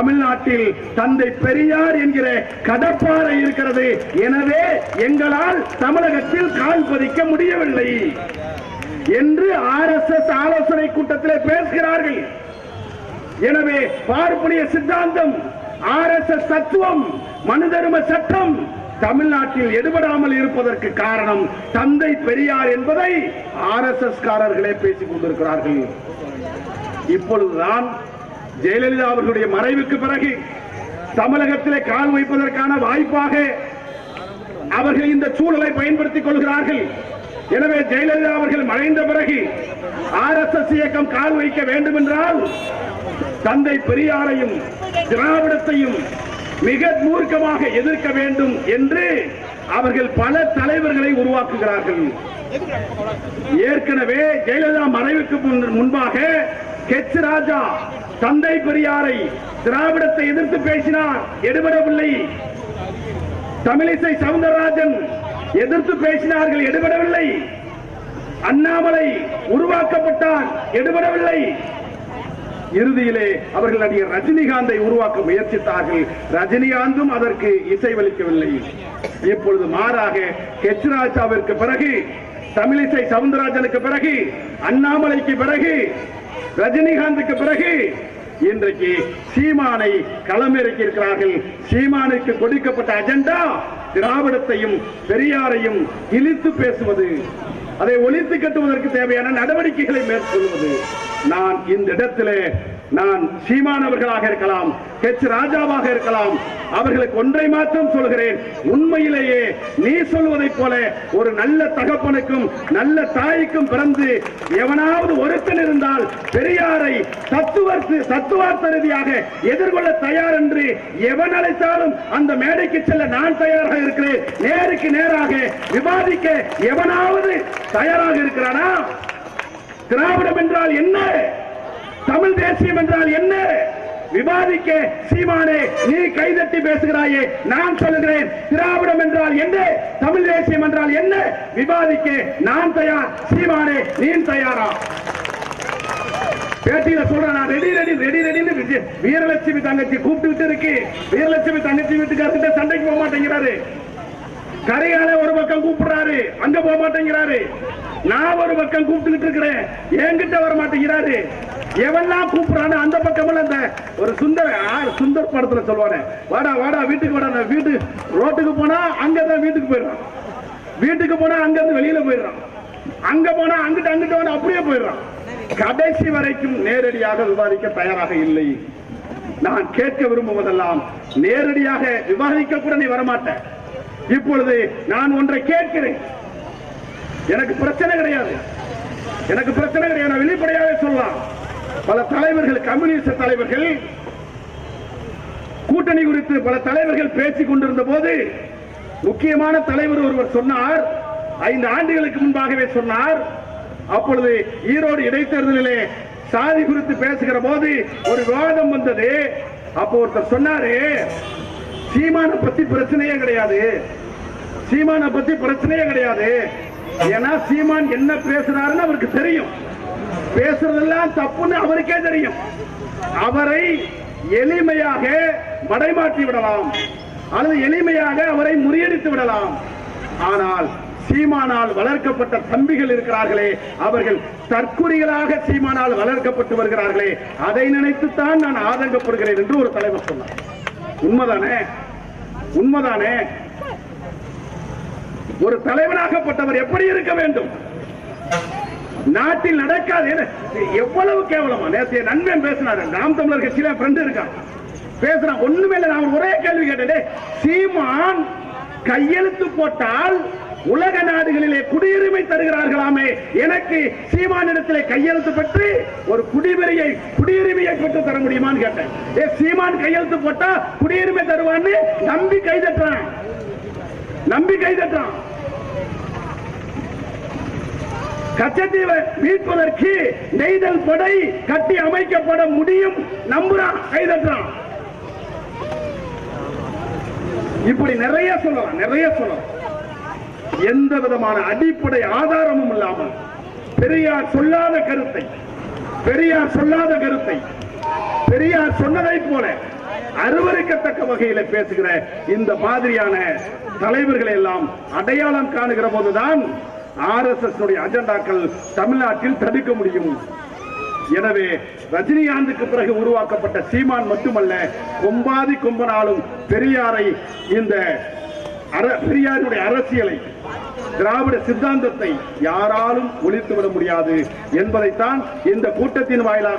தமிழ்நாட்டில் தந்தை பெரியார் என்கிற கடப்பாறை இருக்கிறது. எனவே எங்களால் தமிழகத்தில் கால் பதிக்க முடியவில்லை என்று ஆர் எஸ் எஸ் ஆலோசனை கூட்டத்தில் பேசுகிறார்கள். எனவே பார்ப்பனிய சித்தாந்தம் ஆர் எஸ் எஸ் தத்துவம் மனுதர்ம சட்டம் தமிழ்நாட்டில் எடுபடாமல் இருப்பதற்கு காரணம் தந்தை பெரியார் என்பதை ஆர் எஸ் எஸ் காரர்களே பேசிக் கொண்டிருக்கிறார்கள். இப்பொழுதுதான் ஜெயலலிதா அவர்களுடைய மறைவுக்கு பிறகு தமிழகத்திலே கால் வைப்பதற்கான வாய்ப்பாக அவர்கள் இந்த சூழலை பயன்படுத்திக் கொள்கிறார்கள். எனவே ஜெயலலிதா அவர்கள் மறைந்த பிறகு ஆர் எஸ் எஸ் இயக்கம் கால் வைக்க வேண்டும் என்றால் தந்தை பெரியாரையும் திராவிடத்தையும் மிக மூர்க்கமாக எதிர்க்க வேண்டும் என்று அவர்கள் பல தலைவர்களை உருவாக்குகிறார்கள். ஏற்கனவே ஜெயலலிதா மறைவுக்கு முன்பாக கெச் ராஜா தந்தை பெரியாரை திராவிடத்தை எதிர்த்து பேசினார் எடுபடவில்லை. தமிழிசை சவுந்தரராஜன் எதிர்த்து பேசினார்கள் எடுபடவில்லை. அண்ணாமலை உருவாக்கப்பட்டார் எடுபடவில்லை. இறுதியிலே அவர்கள் நடிகர் ரஜினிகாந்தை உருவாக்க முயற்சித்தார்கள். ரஜினிகாந்தும் அதற்கு இசைவளிக்கவில்லை இப்பொழுது மாறாக ஹெச் ராஜாவிற்கு பிறகு தமிழிசை சவுந்தரராஜனுக்கு பிறகு அண்ணாமலைக்கு பிறகு ரஜினிகாந்துக்கு பிறகு இன்றைக்கு சீமானை களமிறக்கி இருக்கிறார்கள் சீமானுக்கு கொடுக்கப்பட்ட அஜெண்டா திராவிடத்தையும் பெரியாரையும் இழித்து பேசுவது. அதை ஒழித்து கட்டுவதற்கு தேவையான நடவடிக்கைகளை மேற்கொள்வது. நான் இந்த இடத்திலே நான் சீமானவர்களாக இருக்கலாம் ஹெச் ராஜாவாக இருக்கலாம் அவர்களுக்கு ஒன்றை மாத்திரம் சொல்கிறேன். உண்மையிலேயே நீ சொல்வதைப் போல ஒரு நல்ல தகப்பனுக்கும் நல்ல தாய்க்கும் பிறந்து எவனாவது ஒருத்தன் இருந்தால் பெரியாரை தத்துவத்து தத்துவார்த்த ரீதியாக எதிர்கொள்ள தயார் என்று எவன் அழைத்தாலும் அந்த மேடைக்கு செல்ல நான் தயாராக இருக்கிறேன். நேருக்கு நேராக விவாதிக்க எவனாவது தயாராக இருக்கிறானா? திராவிடம் என்றால் என்ன? தமிழ் தேசியம் என்றால் என்ன? விவாதிக்க சீமானே நீ கைதட்டி பேசுகிறாயே நான் சொல்லுகிறேன். திராவிடம் என்றால் என்ன? தமிழ் தேசியம் என்றால் என்ன? விவாதிக்க நான் தயார் சீமானே நீ தயாரா? பேட்டியில சொல்றேன் நான் ரெடி ரெடி ரெடி ரெடின்னு வீரலட்சுமி தங்கச்சி கூப்பிட்டு இருக்கு. வீரலட்சுமி தங்கச்சி வீட்டுக்காரர்கிட்ட சண்டைக்கு போக மாட்டேங்கிறாரு. கரையால ஒரு பக்கம் கூப்பிடுறாரு அங்க போக மாட்டேங்கிறாரு. நான் ஒரு பக்கம் கூப்பிட்டுக்கிட்டு இருக்கிறேன் என்கிட்ட வர மாட்டேங்கிறாரு. எவெல்லாம் கூப்பிடுறானோ அந்த பக்கமெல்லாம் அந்த ஒரு சுந்தர் சுந்தர் படத்துல சொல்லுவானே வாடா வாடா வீட்டுக்கு வாடா வீட்டு ரோட்டுக்கு போனா அங்கதான் வீட்டுக்கு போயிடுறான். வீட்டுக்கு போனா அங்க இருந்து வெளியில போயிடுறான். அங்க போனா அங்கிட்டு அங்கிட்டு வந்து அப்படியே போயிடுறான். கடைசி வரைக்கும் நேரடியாக விவாதிக்க தயாராக இல்லை. நான் கேட்க விரும்புவதெல்லாம் நேரடியாக விவாதிக்க கூட நீ வரமாட்டேன். இப்பொழுது நான் ஒன்றை கேட்கிறேன். எனக்கு பிரச்சனை கிடையாது. எனக்கு பிரச்சனை கிடையாது. வெளிப்படையாக சொல்லலாம். பல தலைவர்கள் கம்யூனிஸ்ட் தலைவர்கள் கூட்டணி குறித்து பல தலைவர்கள் பேசிக் கொண்டிருந்த போது முக்கியமான தலைவர் ஒருவர் சொன்னார். ஐந்து ஆண்டுகளுக்கு முன்பாகவே சொன்னார். அப்பொழுது ஈரோடு இடைத்தேர்தலிலே சாதி குறித்து பேசுகிற போது ஒரு விவாதம் வந்தது. அப்போ ஒருத்தர் சொன்னாரு சீமான பத்தி பிரச்சனையே கிடையாது. சீமான பத்தி பிரச்சனையே கிடையாது. ஏன்னா சீமான் என்ன பேசுறாருன்னு அவருக்கு தெரியும். பேசுறதெல்லாம் தப்புன்னு அவருக்கே தெரியும். அவரை எளிமையாக மடைமாற்றி விடலாம். அல்லது எளிமையாக அவரை முறியடித்து விடலாம். ஆனால் சீமானால் வளர்க்கப்பட்ட தம்பிகள் இருக்கிறார்களே அவர்கள் தற்குறிகளாக சீமானால் வளர்க்கப்பட்டு வருகிறார்களே அதை நினைத்துத்தான் நான் ஆதங்கப்படுகிறேன் என்று ஒரு தலைவர் சொன்னார். உண்மைதானே? உண்மைதானே? ஒரு தலைவனாகப்பட்டவர் எப்படி இருக்க வேண்டும்? நாட்டில் நடக்காது. என்ன, எவ்வளவு கேவலமா? நேற்று நண்பன் பேசினாரு. நாம் தமிழர் கட்சியில ஃப்ரெண்ட் இருக்கான். பேசுறான். ஒண்ணுமே இல்லை. நான் ஒரே கேள்வி கேட்டேன். சீமான் கையெழுத்து போட்டால் உலக நாடுகளிலே குடியுரிமை தருகிறார்களாமே. எனக்கு சீமானிடத்திலே கையெழுத்து பெற்று ஒரு குடியுரிமையை குடியுரிமையை பெற்று தர முடியுமான்னு கேட்டேன். ஏ சீமான் கையெழுத்து போட்டா குடியுரிமை தருவான்னு நம்பி கைதட்டுறான். நம்பி கைதட்டுறான். கச்சத்தீவை மீட்பதற்கு நெய்தல் படை கட்டி அமைக்கப்பட முடியும். நம்புறான் கைதட்டுறான் இப்படி நிறைய சொல்லலாம் நிறைய சொல்லலாம். எந்த விதமான அடிப்படை ஆதாரமும் இல்லாமல் பெரியார் சொல்லாத கருத்தை பெரியார் சொல்லாத கருத்தை பெரியார் சொன்னதை போல அருவருக்கத்தக்க வகையில பேசுகிற இந்த மாதிரியான தலைவர்களை எல்லாம் அடையாளம் காணுகிற போதுதான் ஆர்எஸ்எஸ் அஜெண்டாக்கள் தமிழ்நாட்டில் தடுக்க முடியும். எனவே ரஜினிகாந்துக்கு பிறகு உருவாக்கப்பட்ட சீமான் மட்டுமல்ல கொம்பாதி கொம்பனாலும் பெரியாரை இந்த பெரியாருடைய அரசியலை திராவிட சித்தாந்தத்தை யாராலும் ஒழித்துவிட முடியாது என்பதைத்தான் இந்த கூட்டத்தின் வாயிலாக